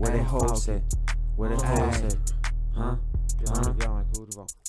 Where the Ej, hoes fałki. at? Where the Ej. hoes at? Huh? Huh?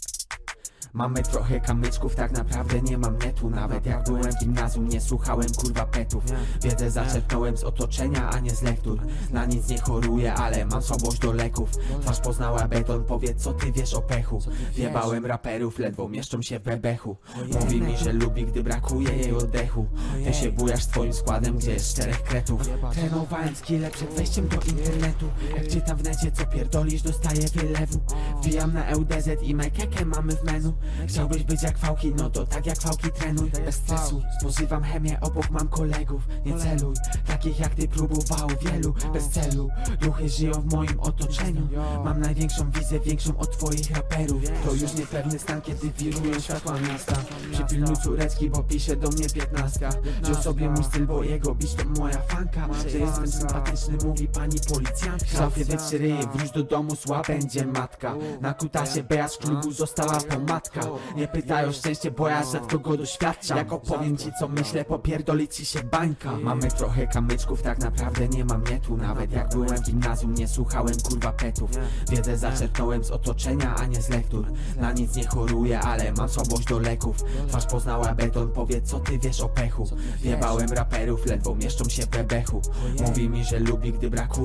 Mamy trochę kamyczków, tak naprawdę nie mam netu. Nawet jak byłem w gimnazjum, nie słuchałem kurwa petów. Wiedzę zaczerpnąłem z otoczenia, a nie z lektur. Na nic nie choruję, ale mam słabość do leków. Twarz poznała beton, powiedz co ty wiesz o pechu? Wjebałem raperów, ledwo mieszczą się w bebechu. Mówi mi, że lubi, gdy brakuje jej oddechu. Ty się bujasz swoim składem, gdzie jest czterech kretów. Trenowałem skille przed wejściem do internetu. Jak czytam w necie, co pierdolisz, dostaję wylewu. Wbijam na EUDZ i mekekę mamy w menu Chciałbyś być jak fałki, no to tak jak fałki trenuj. Bez stresu, spożywam chemię, obok mam kolegów Nie celuj, takich jak ty próbowało wielu. Bez celu, duchy żyją w moim otoczeniu. Mam największą wizję, większą od twoich raperów. To już niepewny stan, kiedy wirują światła miasta. Przypilnuj córeczki, bo pisze do mnie piętnastka. Wziął sobie mój styl, bo jego bić to moja fanka. Że jestem sympatyczny, mówi pani policjantka. Szafie wytrzy ryje, wróć do domu, sła będzie matka. Na kutasie Bea z klubu została pomadka. Nie pytaj o szczęście, bo ja rzadko go doświadczam. Jak opowiem ci co myślę, popierdoli ci się bańka. Mamy trochę kamyczków, tak naprawdę nie mam netu Nawet jak byłem w gimnazjum, nie słuchałem kurwa petów. Wiedzę zaczerpnąłem z otoczenia, a nie z lektur. Na nic nie choruję, ale mam słabość do leków. Twarz poznała beton, powiedz co ty wiesz o pechu? Wjebałem raperów, ledwo mieszczą się w bebechu. Mówi mi, że lubi, gdy brakuje